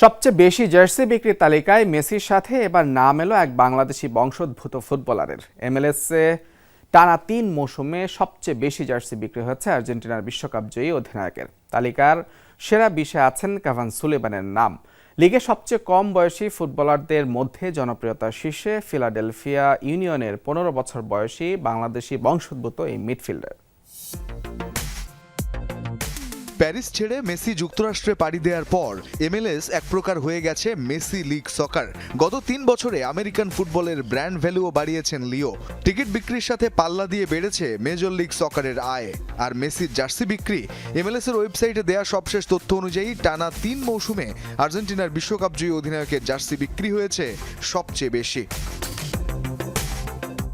সবচেয়ে বেশি জার্সি বিক্রির তালিকায় মেসির সাথে এবার নাম এলো এক বাংলাদেশি বংশোদ্ভূত ফুটবলারের। এমএলএসে টানা তিন মৌসুমে সবচেয়ে বেশি জার্সি বিক্রি হয়েছে আর্জেন্টিনার বিশ্বকাপ জয়ী অধিনায়কের। তালিকার সেরা বিশে আছেন কাভান সুলেবানের নাম। লিগে সবচেয়ে কম বয়সী ফুটবলারদের মধ্যে জনপ্রিয়তার শীর্ষে ফিলাডেলফিয়া ইউনিয়নের পনেরো বছর বয়সী বাংলাদেশি বংশোদ্ভূত এই মিডফিল্ডার। প্যারিস ছেড়ে মেসি যুক্তরাষ্ট্রে পাড়ি দেওয়ার পর এমএলএস এক প্রকার হয়ে গেছে মেসি লিগ সকার। গত তিন বছরে আমেরিকান ফুটবলের ব্র্যান্ড ভ্যালুও বাড়িয়েছেন লিও। টিকিট বিক্রির সাথে পাল্লা দিয়ে বেড়েছে মেজর লিগ সকারের আয়। আর মেসির জার্সি বিক্রি এমএলএস এর ওয়েবসাইটে দেয়া সবশেষ তথ্য অনুযায়ী টানা তিন মৌসুমে আর্জেন্টিনার বিশ্বকাপ জয়ী অধিনায়কের জার্সি বিক্রি হয়েছে সবচেয়ে বেশি।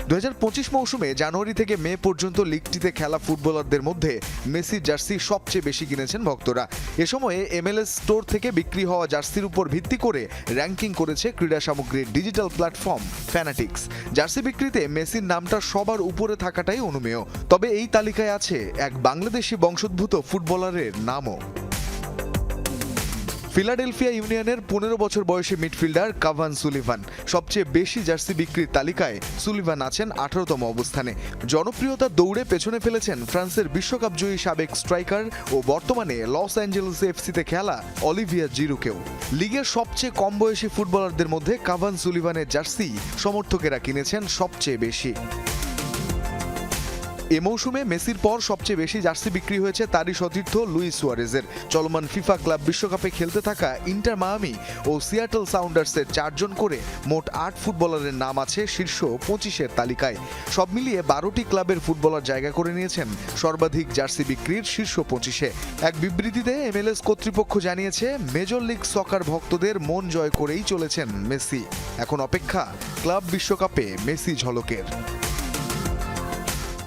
দু হাজার পঁচিশ মৌসুমে জানুয়ারি থেকে মে পর্যন্ত লিগটিতে খেলা ফুটবলারদের মধ্যে মেসির জার্সি সবচেয়ে বেশি কিনেছেন ভক্তরা। এ সময়ে এমএলএস স্টোর থেকে বিক্রি হওয়া জার্সির উপর ভিত্তি করে র্যাঙ্কিং করেছে ক্রীড়া সামগ্রীর ডিজিটাল প্ল্যাটফর্ম ফ্যানাটিক্স। জার্সি বিক্রিতে মেসির নামটা সবার উপরে থাকাটাই অনুমেয়। তবে এই তালিকায় আছে এক বাংলাদেশি বংশোদ্ভূত ফুটবলারের নামও। ফিলাডেলফিয়া ইউনিয়নের পনেরো বছর বয়সী মিডফিল্ডার কাভান সুলিভান। সবচেয়ে বেশি জার্সি বিক্রির তালিকায় সুলিভান আছেন আঠারোতম অবস্থানে। জনপ্রিয়তা দৌড়ে পেছনে ফেলেছেন ফ্রান্সের বিশ্বকাপ জয়ী সাবেক স্ট্রাইকার ও বর্তমানে লস অ্যাঞ্জেলেস এফসিতে খেলা অলিভিয়া জিরুকেও। লিগের সবচেয়ে কম বয়সী ফুটবলারদের মধ্যে কাভান সুলিভানের জার্সি সমর্থকেরা কিনেছেন সবচেয়ে বেশি। এ মৌসুমে মেসির পর সবচেয়ে বেশি জার্সি বিক্রি হয়েছে তারই সতীর্থ লুইস সুয়ারেজের। চলমান ফিফা ক্লাব বিশ্বকাপে খেলতে থাকা ইন্টার মায়ামি ও সিয়াটল সাউন্ডার্সের চারজন করে মোট আট ফুটবলারের নাম আছে শীর্ষ পঁচিশের তালিকায়। সব মিলিয়ে বারোটি ক্লাবের ফুটবলার জায়গা করে নিয়েছেন সর্বাধিক জার্সি বিক্রির শীর্ষ পঁচিশে। এক বিবৃতিতে এমএলএস কর্তৃপক্ষ জানিয়েছে, মেজর লিগ সকার ভক্তদের মন জয় করেই চলেছেন মেসি। এখন অপেক্ষা, ক্লাব বিশ্বকাপে মেসি ঝলকের।